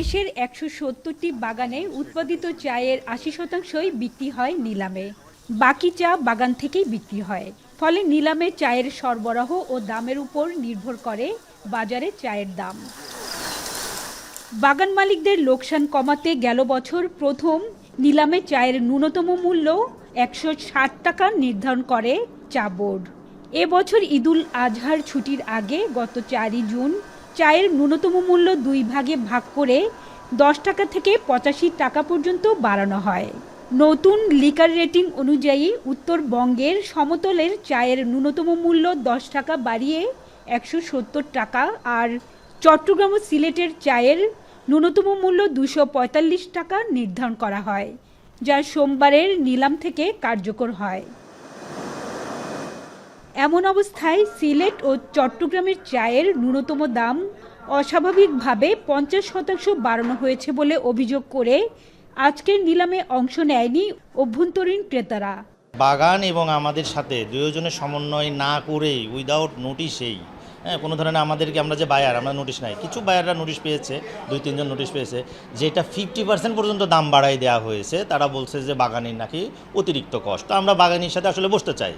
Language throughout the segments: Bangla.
দেশের একশো সত্তরটি বাগানে উৎপাদিত চায়ের আশি শতাংশই বিক্রি হয় নিলামে। বাকি চা বাগান থেকেই বিক্রি হয়। ফলে নিলামে চায়ের সরবরাহ ও দামের উপর নির্ভর করে বাজারে চায়ের দাম। বাগান মালিকদের লোকসান কমাতে গেল বছর প্রথম নিলামে চায়ের ন্যূনতম মূল্য একশো ষাট টাকা নির্ধারণ করে চা বোর্ড। এবছর ঈদুল আজহার ছুটির আগে গত চারই জুন চায়ের ন্যূনতম মূল্য দুই ভাগে ভাগ করে দশ টাকা থেকে পঁচাশি টাকা পর্যন্ত বাড়ানো হয়। নতুন লিকার রেটিং অনুযায়ী উত্তরবঙ্গের সমতলের চায়ের ন্যূনতম মূল্য দশ টাকা বাড়িয়ে একশো সত্তর টাকা আর চট্টগ্রাম ও সিলেটের চায়ের ন্যূনতম মূল্য দুশো পঁয়তাল্লিশ টাকা নির্ধারণ করা হয়, যা সোমবারের নিলাম থেকে কার্যকর হয়। এমন অবস্থায় সিলেট ও চট্টগ্রামের চায়ের ন্যূনতম দাম অস্বাভাবিকভাবে পঞ্চাশ শতাংশ বাড়ানো হয়েছে বলে অভিযোগ করে আজকের নিলামে অংশ নেয়নি অভ্যন্তরীণ ক্রেতারা। বাগান এবং আমাদের সাথে দুজনের সমন্বয় না করেই উইদাউট নোটিশেই হ্যাঁ কোনো ধরনের আমাদেরকে আমরা যে বায়ার আমরা নোটিশ নাই। কিছু বায়াররা নোটিশ পেয়েছে, দুই, তিনজন নোটিশ পেয়েছে, যেটা ফিফটি পার্সেন্ট পর্যন্ত দাম বাড়াই দেওয়া হয়েছে। তারা বলছে যে বাগানের নাকি অতিরিক্ত কষ্ট আমরা বাগানির সাথে আসলে বসতে চাই।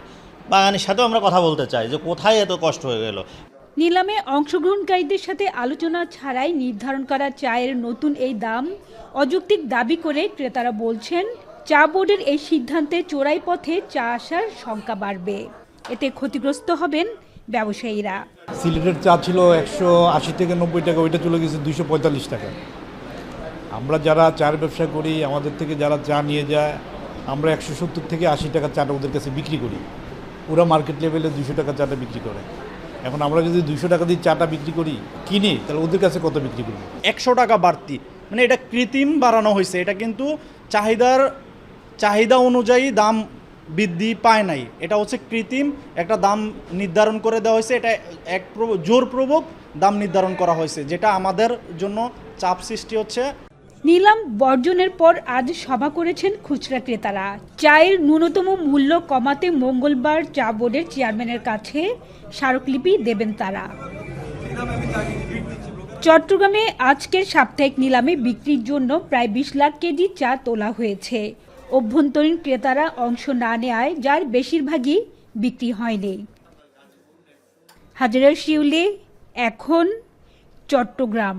বাগানের সাথেও আমরা কথা বলতে চাই যে কোথায় এত কষ্ট হয়ে গেল? নিলামে অংশগ্রহণকারীদের সাথে আলোচনা ছাড়াই নির্ধারণ করা চায়ের নতুন এই দাম অযৌক্তিক দাবি করে ক্রেতারা বলছেন চা বোর্ডের এই সিদ্ধান্তে চোরাই পথে চা আসার সংখ্যা বাড়বে। এতে ক্ষতিগ্রস্ত হবেন ব্যবসায়ীরা। সিলেটের চা ছিল একশো আশি থেকে নব্বই টাকা ওইটা চলে গেছে দুইশো পঁয়তাল্লিশ টাকা। আমরা যারা চার ব্যবসা করি আমাদের থেকে যারা চা নিয়ে যায় আমরা একশো সত্তর থেকে আশি টাকা চাটা ওদের কাছে বিক্রি করি। ওরা মার্কেট লেভেলে দুশো টাকা চাটা বিক্রি করে। এখন আমরা যদি দুশো টাকা দিয়ে চাটা বিক্রি করি, কিনি, তাহলে ওদের কাছে কত বিক্রি করি একশো টাকা বাড়তি। মানে এটা কৃত্রিম বাড়ানো হয়েছে। এটা কিন্তু চাহিদার, চাহিদা অনুযায়ী দাম বৃদ্ধি পায় নাই। এটা হচ্ছে কৃত্রিম, একটা দাম নির্ধারণ করে দেওয়া হয়েছে। এটা এক প্রব- জোরপূর্বক দাম নির্ধারণ করা হয়েছে, যেটা আমাদের জন্য চাপ সৃষ্টি হচ্ছে। নিলাম বর্জনের পর আজ সভা করেছেন খুচরা ক্রেতারা। চায়ের ন্যূনতম মূল্য কমাতে মঙ্গলবার চা বোর্ডের চেয়ারম্যানের কাছে স্মারকলিপি দেবেন তারা। চট্টগ্রামে আজকের সাপ্তাহিক নিলামে বিক্রির জন্য প্রায় বিশ লাখ কেজি চা তোলা হয়েছে। অভ্যন্তরীণ ক্রেতারা অংশ না নেয় যার বেশিরভাগই বিক্রি হয়নি। হাজারা শিউলি, এখন চট্টগ্রাম।